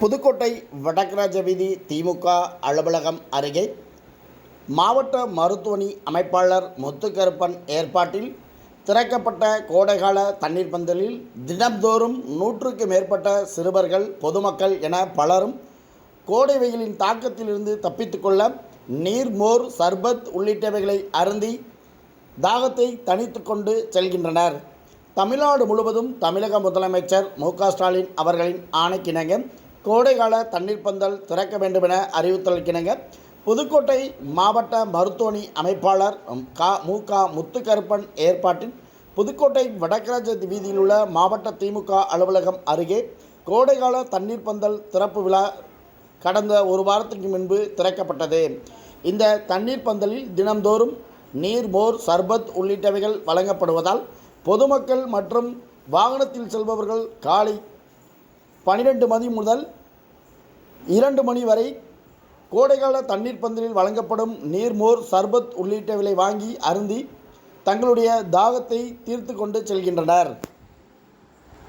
புதுக்கோட்டை வடக்கராஜ வீதி திமுக அலுவலகம் அருகே மாவட்ட மருத்துவமனை அமைப்பாளர் முத்துக்கருப்பன் ஏற்பாட்டில் திறக்கப்பட்ட கோடைகால தண்ணீர் பந்தலில் தினம்தோறும் நூற்றுக்கு மேற்பட்ட சிறுவர்கள் பொதுமக்கள் என பலரும் கோடை வெயிலின் தாக்கத்திலிருந்து தப்பித்துக்கொள்ள நீர் மோர் சர்பத் உள்ளிட்டவைகளை அருந்தி தாகத்தை தணித்து கொண்டு செல்கின்றனர். தமிழ்நாடு முழுவதும் தமிழக முதலமைச்சர் மு ஸ்டாலின் அவர்களின் ஆணைக்கிணங்க கோடைகால தண்ணீர் பந்தல் திறக்க வேண்டுமென அறிவித்தலுக்கிணங்க புதுக்கோட்டை மாவட்ட மருத்துவணி அமைப்பாளர் கா மு க முத்துக்கருப்பன் ஏற்பாட்டில் புதுக்கோட்டை வடக்கராஜ வீதியில் உள்ள மாவட்ட திமுக அலுவலகம் அருகே கோடைகால தண்ணீர் பந்தல் திறப்பு விழா கடந்த ஒரு வாரத்துக்கு முன்பு திறக்கப்பட்டது. இந்த தண்ணீர் பந்தலில் தினம்தோறும் நீர் மோர் சர்பத் உள்ளிட்டவைகள் வழங்கப்படுவதால் பொதுமக்கள் மற்றும் வாகனத்தில் செல்பவர்கள் காலை பனிரெண்டு மணி முதல் இரண்டு மணி வரை கோடைகால தண்ணீர் பந்தலில் வழங்கப்படும் நீர்மோர் சர்பத் உள்ளிட்டவைகளை வாங்கி அருந்தி தங்களுடைய தாகத்தை தீர்த்து கொண்டு செல்கின்றனர்.